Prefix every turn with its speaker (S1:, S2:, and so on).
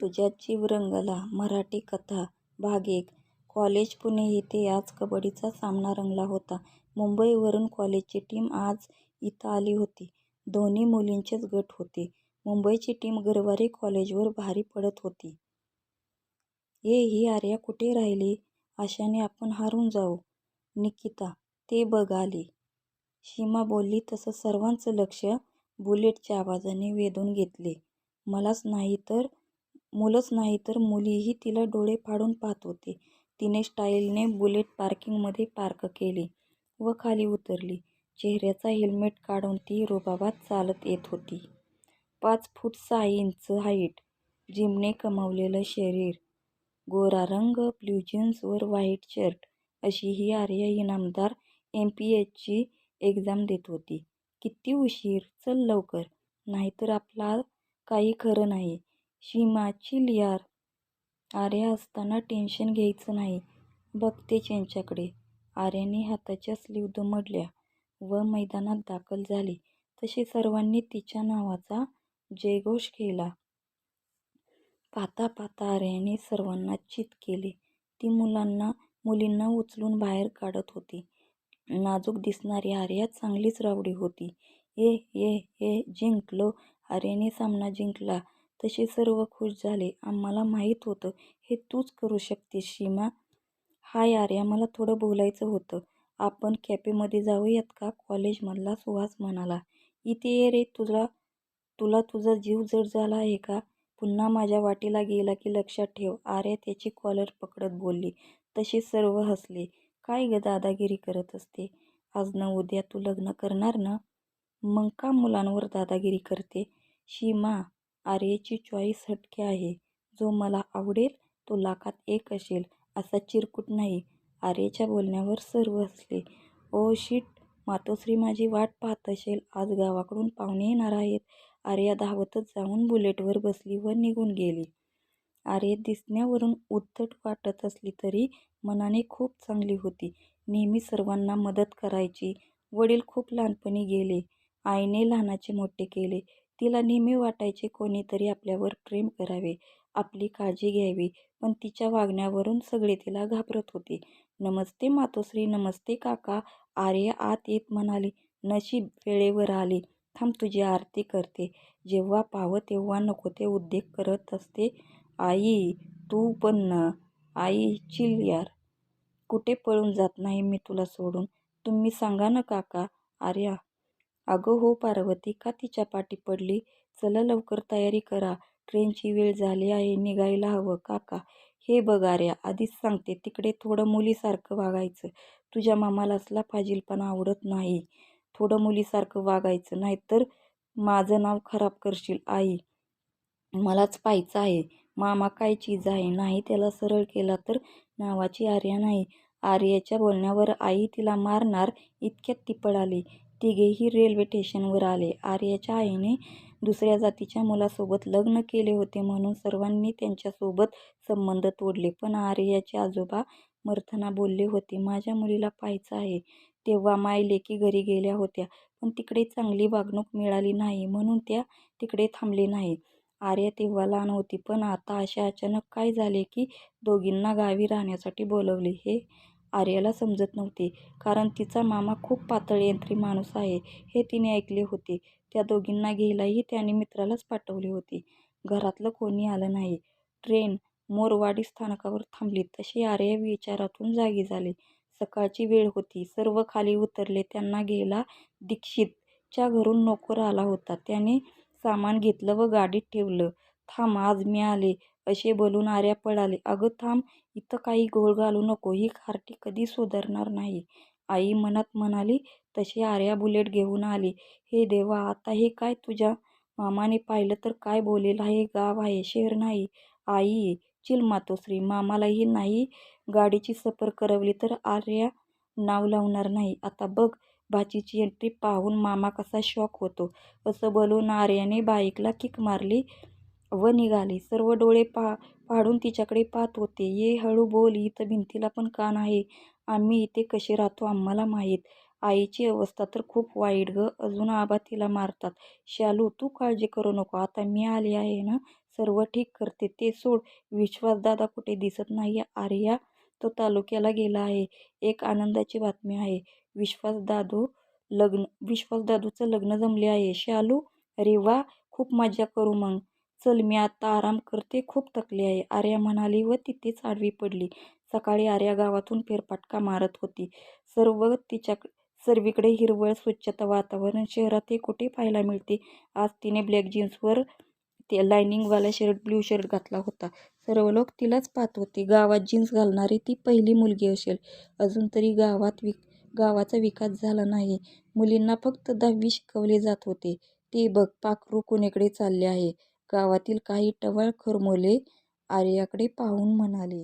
S1: तुझ्या जीवरंगला मराठी कथा भाग एक कॉलेज पुणे येथे आज कबड्डीचा सामना रंगला होता. मुंबईवरून कॉलेजची टीम आज इथं आली होती. दोन्ही मुलींचेच गट होते. मुंबईची टीम गरवारी कॉलेजवर भारी पडत होती. ये ही आर्या कुठे राहिली? अशाने आपण हारून जाऊ. निकिता, ते बघ आली. सीमा बोलली तसं सर्वांचं लक्ष बुलेटच्या आवाजाने वेधून घेतले. मलाच नाही तर मुलंच नाही तर मुलीही तिला डोळे फाडून पाहत होते. तिने स्टाईलने बुलेट पार्किंगमध्ये पार्क केली व खाली उतरली. चेहऱ्याचा हेल्मेट काढून ती रुबाबात चालत येत होती. पाच फूट सहा इंच हाईट, जिमने कमावलेलं शरीर, गोरा रंग, ब्ल्यू जीन्स वर व्हाईट शर्ट अशी ही आर्या इनामदार एमपीएसची एक्झाम देत होती. किती उशीर? चल लवकर, नाहीतर आपला काही खरं नाही. सीमा चिल यार. आर्या असताना टेन्शन घ्यायचं नाही. बघतेच यांच्याकडे. आर्याने हाताच्या स्लीव दुमडल्या व मैदानात दाखल झाली तसे सर्वांनी तिच्या नावाचा जयघोष केला. पाहता पाहता आर्याने सर्वांना चित केले. ती मुलांना मुलींना उचलून बाहेर काढत होती. नाजूक दिसणारी आर्या चांगलीच रावडी होती. ये ये ए जिंकलो. आर्याने सामना जिंकला तसे सर्व खुश झाले. आम्हाला माहीत होतं हे तूच करू शकतेस सीमा. हाय आर्या मला थोडं बोलायचं होतं. आपण कॅफेमध्ये जाऊयात का? कॉलेजमधला सुहास म्हणाला. इथे ये रे तुला तुझा जीव जड झाला आहे का? पुन्हा माझ्या वाटेला गेला की लक्षात ठेव. आर्या त्याची कॉलर पकडत बोलली. तसे सर्व हसले. काय गं दादागिरी करत असते. आज न उद्या तू लग्न करणार ना? मग का मुलांवर दादागिरी करते? शीमा आर्याची चॉईस हटके आहे. जो मला आवडेल तो लाखात एक असेल असा चिरकूट नाही. आर्याच्या बोलण्यावर सर्व हसले. ओह शिट मातोश्री माझी वाट पाहत असेल. आज गावाकडून पाहुणे येणार आहेत. आर्या धावतच जाऊन बुलेटवर बसली व निघून गेली. आर्या दिसण्यावरून उद्धट वाटत असली तरी मनाने खूप चांगली होती. नेहमी सर्वांना मदत करायची. वडील खूप लहानपणी गेले. आईने लहानाचे मोठे केले. तिला नेहमी वाटायचे कोणीतरी आपल्यावर प्रेम करावे, आपली काळजी घ्यावी. पण तिच्या वागण्यावरून सगळे तिला घाबरत होते. नमस्ते मातोश्री नमस्ते काका. आर्या आत येत म्हणाली. नशीब वेळेवर आली. थांब तुझी आरती करते. जेव्हा पाहावं तेव्हा नको ते उद्योग करत असते. आई तू पण आई चिल यार. कुठे पळून जात नाही मी तुला सोडून. तुम्ही सांगा ना काका. आर्या अगं हो पार्वती का तिच्या पाठी पडली? चला लवकर तयारी करा. ट्रेनची वेळ झाली आहे. निघायला हवं. काका हे बघाऱ्या आधीच सांगते तिकडे थोडं मुलीसारखं वागायचं. तुझ्या मामाला असला फाजीलपणा आवडत नाही. थोडं मुलीसारखं वागायचं नाहीतर माझं नाव खराब करशील. आई मलाच पाहायचं आहे. मामा काय चीज आहे. नाही त्याला सरळ केला तर नावाची आर्या नाही. आर्याच्या बोलण्यावर आई तिला मारणार इतक्यात ती पळाली. तिघेही रेल्वे स्टेशनवर आले. आर्याच्या आईने दुसऱ्या जातीच्या मुलासोबत लग्न केले होते म्हणून सर्वांनी त्यांच्यासोबत संबंध तोडले. पण आर्याचे आजोबा मरताना बोलले होते माझ्या मुलीला पाहायचं आहे. तेव्हा मायलेकी घरी गेल्या होत्या पण तिकडे चांगली वागणूक मिळाली नाही म्हणून त्या तिकडे थांबले नाही आर्या तेव्हा लहान होती पण आता असे अचानक काय झाले की दोघींना गावी राहण्यासाठी बोलावले हे आर्याला समजत नव्हते. कारण तिचा मामा खूप पातळ यंत्री माणूस आहे हे तिने ऐकले होते. त्या दोघींना घ्यायलाही त्याने मित्रालाच पाठवले होते. घरातलं कोणी आलं नाही. ट्रेन मोरवाडी स्थानकावर थांबली तशी आर्या विचारातून जागी झाली. सकाळची वेळ होती. सर्व खाली उतरले. त्यांना घ्यायला दीक्षितच्या घरून नोकर आला होता. त्याने सामान घेतलं व गाडीत ठेवलं. थांब आज मी आले असे बोलून आर्या पळाले अगं थांब इथं काही घोळ घालू नको. ही खार्टी कधी सुधारणार नाही. आई मनात म्हणाली तशी आर्या बुलेट घेऊन आली. हे देवा आता हे काय तुझ्या मामाने पाहिलं तर काय बोलेल. हे गाव आहे शहर नाही. आई चिल मातोश्री. मामालाही नाही गाडीची सफर करवली तर आर्या नाव लावणार नाही. आता बघ भाचीची एंट्री पाहून मामा कसा शॉक होतो. असं बोलून आर्याने बाईकला किक मारली व निघाले सर्व डोळे पा फाडून तिच्याकडे पाहत होते. ये हळू बोल. इथं भिंतीला पण कान आहे. आम्ही इथे कसे राहतो आम्हाला माहीत. आईची अवस्था तर खूप वाईट गं. अजून आबा तिला मारतात. शालू तू काळजी करू नको. आता मी आले आहे ना सर्व ठीक करते. ते सोड. विश्वासदादा कुठे दिसत नाही. आर्या तो तालुक्याला गेला आहे. एक आनंदाची बातमी आहे. विश्वासदादूचं लग्न जमले आहे. शालू अरे वा. खूप मज्जा करू मग. चल मी आता आराम करते. खूप थकली आहे. आर्या म्हणाली व तिथेच आडवी पडली. सकाळी आर्या गावातून फेरफाटका मारत होती. सर्वीकडे हिरवळ, स्वच्छता, वातावरण. शहरात हे कुठे पाहायला मिळते? आज तिने ब्लॅक जीन्सवर लायनिंगवाला शर्ट, ब्ल्यू शर्ट घातला होता. सर्व लोक तिलाच पाहत होते. गावात जीन्स घालणारी ती पहिली मुलगी असेल. अजून तरी गावाचा विकास झाला नाही. मुलींना फक्त दहावी शिकवले जात होते. ते बघ, पाखरू कुणीकडे चालले आहे. गावातील काही टवाळखोर मुले आर्याकडे पाहून म्हणाले.